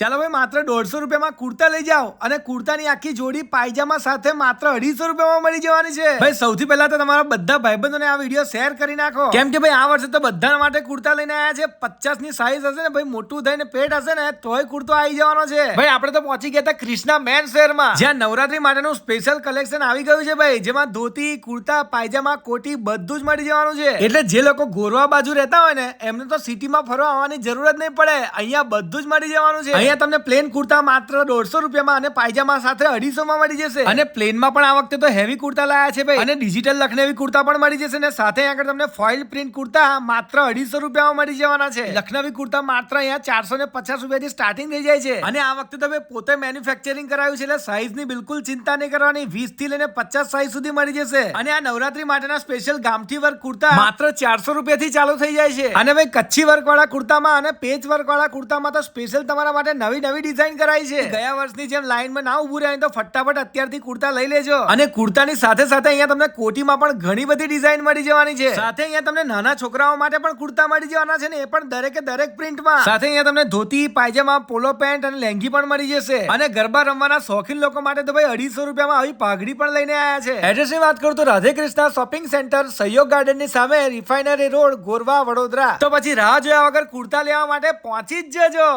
ચાલો ભાઈ માત્ર દોઢસો રૂપિયામાં કુર્તા લઈ જાઓ અને કુર્તાની આખી જોડી પાયજામા સાથે માત્ર અઢીસો રૂપિયામાં મળી જવાની છે. ભાઈ, સૌથી પહેલા તો તમારા બધા ભાઈબંધોને આ વીડિયો શેર કરી નાખો. કેમ કે ભાઈ, આ વર્ષે તો બધા માટે કુર્તા લઈને આવ્યા છે. પચાસની સાઈઝ હશે ને, ભાઈ, મોટું થઈને પેટ હશે ને, તોય કુર્તો આવી જવાનો છે. ભાઈ, આપણે તો પહોંચી ગયા હતા ક્રિષ્ના મેન શહેરમાં. જ્યાં નવરાત્રી માટેનું સ્પેશિયલ કલેક્શન આવી ગયું છે ભાઈ, જેમાં ધોતી, કુર્તા, પાયજામા, કોટી બધું જ મળી જવાનું છે. એટલે જે લોકો ગોરવા બાજુ રહેતા હોય ને, એમને તો સિટીમાં ફરવા આવવાની જરૂર જ નહીં પડે. અહીંયા બધું જ મળી જવાનું છે. અહીંયા તમને પ્લેન કુર્તા માત્ર દોઢસો રૂપિયામાં અને પાયજામા સાથે અઢીસો માં મળી જશે. અને પ્લેનમાં પણ આ વખતે તો હેવી કુર્તા લાયા છે ભાઈ. અને ડિજિટલ લખનવી કુર્તા પણ મળી જશે ને સાથે આગળ તમને ફોઇલ પ્રિન્ટ કુર્તા માત્ર અઢીસો રૂપિયામાં મળી જવાના છે. લખનવી કુર્તા માત્ર અહીંયા ચારસો ને પચાસ રૂપિયાથી સ્ટાર્ટિંગ થઈ જાય છે. અને આ વખતે તમે પોતે મેન્યુફેક્ચરિંગ કરાયું છે એટલે સાઈઝની બિલકુલ ચિંતા નહીં કરવાની. વીસથી લઈને પચાસ સાઈઝ સુધી મળી જશે. અને આ નવરાત્રી માટેના સ્પેશિયલ ગામઠી વર્ક કુર્તા માત્ર ચારસો રૂપિયાથી ચાલુ થઈ જાય છે. અને ભાઈ કચ્છી વર્ક વાળા કુર્તામાં અને પેચ વર્ક વાળા કુર્તામાં તો સ્પેશિયલ તમારા માટે નવી નવી ડિઝાઇન કરાઈ છે. ગયા વર્ષની જેમ લાઈનમાં ના ઉભું રહે તો ફટાફટ અત્યારથી કુર્તા લઈ લેજો. અને કુર્તાની સાથે સાથે અહીંયા તમને કોટીમાં પણ ઘણી બધી ડિઝાઇન મળી જવાની છે. સાથે અહીંયા તમને નાના છોકરાઓ માટે પણ કુર્તા મળી જવાના છે ને એ પણ દરેકે દરેક પ્રિન્ટમાં સાથે અહીંયા તમને ધોતી પાયજામા પોલો પેન્ટ અને લેંગી પણ મળી જશે. અને ગરબા રમવાના શોખીન લોકો માટે તો ભાઈ અઢીસો રૂપિયામાં આવી પાઘડી પણ લઈને આવ્યા છે. એડ્રેસની વાત કરું તો રાધે કૃષ્ણ શોપિંગ સેન્ટર સહયોગ ગાર્ડનની સામે રિફાઇનરી રોડ ગોરવા વડોદરા. તો પછી રાહ જોયા વગર કુર્તા લેવા માટે પહોંચી જ જજો.